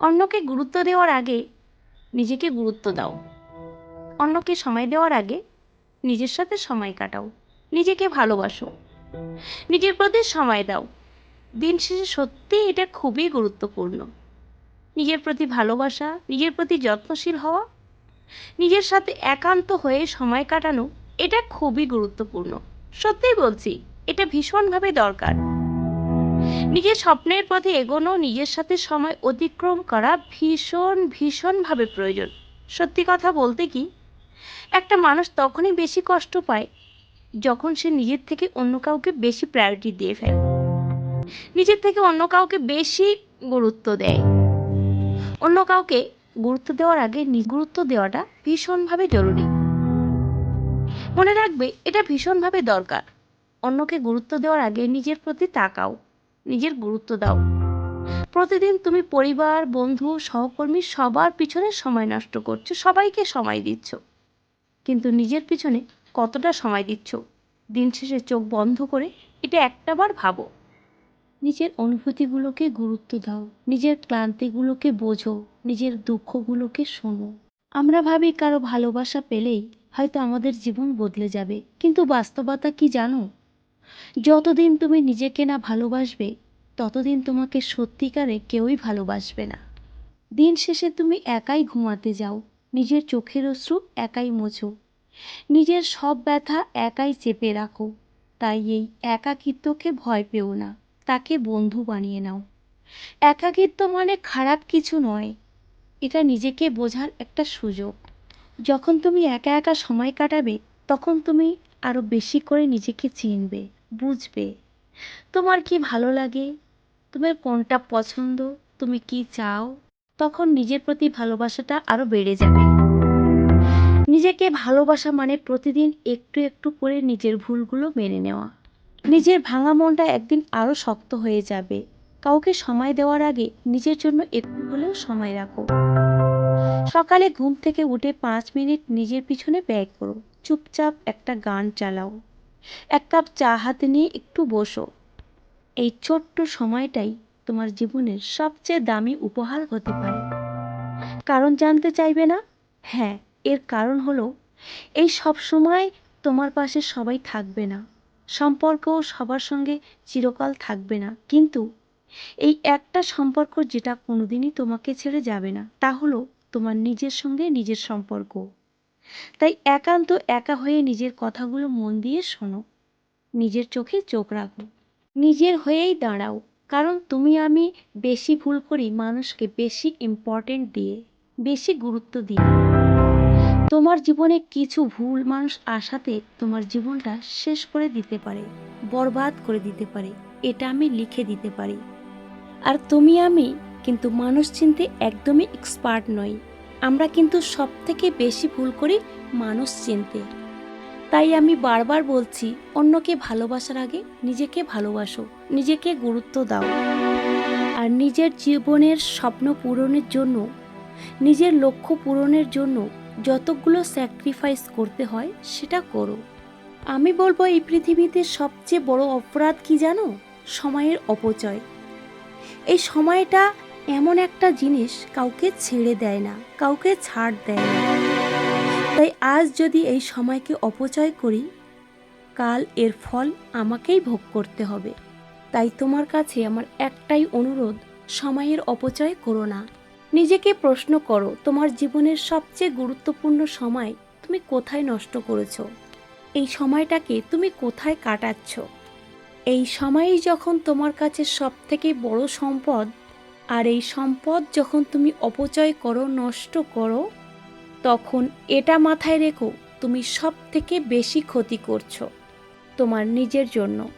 অন্যকে গুরুত্ব দেওয়ার আগে নিজেকে গুরুত্ব দাও। অন্যকে সময় দেওয়ার আগে নিজের সাথে সময় কাটাও। নিজেকে ভালোবাসো। নিজের প্রতি সময় দাও। দিন শেষে সত্যি এটা খুবই গুরুত্বপূর্ণ। নিজের প্রতি ভালোবাসা, নিজের প্রতি যত্নশীল হওয়া, নিজের সাথে একান্ত হয়ে সময় কাটানো, এটা খুবই গুরুত্বপূর্ণ। সত্যিই বলছি, এটা ভীষণভাবে দরকার। নিজের স্বপ্নের পথে এগোনো, নিজের সাথে সময় অতিক্রম করা ভীষণ, ভীষণভাবে প্রয়োজন। সত্যি কথা বলতে কি, একটা মানুষ তখনই বেশি কষ্ট পায় যখন সে নিজের থেকে অন্য কাউকে বেশি প্রায়োরিটি দিয়ে ফেলে। নিজের থেকে অন্য কাউকে বেশি গুরুত্ব দেয়। অন্য কাউকে গুরুত্ব দেওয়ার আগে গুরুত্ব দেওয়াটা ভীষণভাবে জরুরি। মনে রাখবে, এটা ভীষণভাবে দরকার। অন্যকে গুরুত্ব দেওয়ার আগে নিজের প্রতি তাকাও। নিজের গুরুত্ব দাও। প্রতিদিন তুমি পরিবার, বন্ধু, সহকর্মী সবার পিছনে সময় নষ্ট করছ, সবাইকে সময় দিচ্ছ। কিন্তু নিজের পিছনে কতটা সময় দিচ্ছ? দিন শেষে চোখ বন্ধ করে এটা একটাবার ভাবো। নিজের অনুভূতিগুলোকে গুরুত্ব দাও, নিজের ক্লান্তিগুলোকে বোঝো, নিজের দুঃখগুলোকে শোনো। আমরা ভাবি কারও ভালোবাসা পেলেই হয়তো আমাদের জীবন বদলে যাবে, কিন্তু বাস্তবতা কি জানো? যতদিন তুমি নিজেকে না ভালোবাসবে, ততদিন তোমাকে সত্যিকারে কেউই ভালোবাসবে না। দিন শেষে তুমি একাই ঘুমাতে যাও, নিজের চোখের অশ্রু একাই মোছো, নিজের সব ব্যথা একাই চেপে রাখো, তাই এই একাকিত্বকে ভয় পেও না, তাকে বন্ধু বানিয়ে নাও। একাকিত্ব মানে খারাপ কিছু নয়, এটা নিজেকে বোঝার একটা সুযোগ। যখন তুমি একা একা সময় কাটাবে, তখন তুমি আরও বেশি করে নিজেকে চিনবে। বুঝবে। তোমার কি ভালো লাগে? তোমার কোনটা পছন্দ? তুমি কি চাও? তখন নিজের প্রতি ভালোবাসাটা আরও বেড়ে যাবে। নিজেকে ভালোবাসা মানে প্রতিদিন একটু একটু করে নিজের ভুলগুলো মেনে নেওয়া। নিজের ভাঙা মনটা একদিন আরও শক্ত হয়ে যাবে। কাউকে সময় দেওয়ার আগে নিজের জন্য একটু হলেও সময় রাখো। সকালে ঘুম থেকে উঠে পাঁচ মিনিট নিজের পিছনে ব্যয় করো। চুপচাপ একটা গান চালাও। এক কাপ চা হাতে নিয়ে একটু বসো। এই ছোট্ট সময়টাই তোমার জীবনের সবচেয়ে দামি উপহার হতে পারে। কারণ জানতে চাইবে না? হ্যাঁ এর কারণ হলো, এই সব সময় তোমার পাশে সবাই থাকবে না। সম্পর্কও সবার সঙ্গে চিরকাল থাকবে না। কিন্তু এই একটা সম্পর্ক যেটা কোনোদিনই তোমাকে ছেড়ে যাবে না, তা হলো তোমার নিজের সঙ্গে নিজের সম্পর্ক। তাই একান্ত একা হয়ে নিজের কথাগুলো মন দিয়ে শোনো। নিজের চোখে চোখ রাখো। নিজের হয়েই দাঁড়াও। কারণ তুমি আমি বেশি ভুল করি মানুষকে বেশি ইম্পর্টেন্ট দিয়ে, বেশি গুরুত্ব দিয়ে। তোমার জীবনে কিছু ভুল মানুষ আসাতে তোমার জীবনটা শেষ করে দিতে পারে, বরবাদ করে দিতে পারে। এটা আমি লিখে দিতে পারি। আর তুমি আমি কিন্তু মানুষ চিনতে একদমই এক্সপার্ট নই। আমরা কিন্তু সব থেকে বেশি ভুল করি মানুষ চিনতে। তাই আমি বারবার বলছি, অন্যকে ভালোবাসার আগে নিজেকে ভালোবাসো, নিজেকে গুরুত্ব দাও। আর নিজের জীবনের স্বপ্ন পূরণের জন্য, নিজের লক্ষ্য পূরণের জন্য যতগুলো স্যাক্রিফাইস করতে হয়, সেটা করো। আমি বলব, এই পৃথিবীতে সবচেয়ে বড় অপরাধ কি জানো? সময়ের অপচয়। এই সময়টা এমন একটা জিনিস কাউকে ছেড়ে দেয় না, কাউকে ছাড় দেয় না। তাই আজ যদি এই সময়কে অপচয় করি, কাল এর ফল আমাকেই ভোগ করতে হবে। তাই তোমার কাছে আমার একটাই অনুরোধ, সময়ের অপচয় করো না। নিজেকে প্রশ্ন করো, তোমার জীবনের সবচেয়ে গুরুত্বপূর্ণ সময় তুমি কোথায় নষ্ট করেছ? এই সময়টাকে তুমি কোথায় কাটাচ্ছ? এই সময়ই যখন তোমার কাছে সবথেকে বড় সম্পদ আর এই সম্পদ যখন তুমি অপচয় করো, নষ্ট করো, তখন এটা মাথায় রেখো, তুমি সব থেকে বেশি ক্ষতি করছ তোমার নিজের জন্য।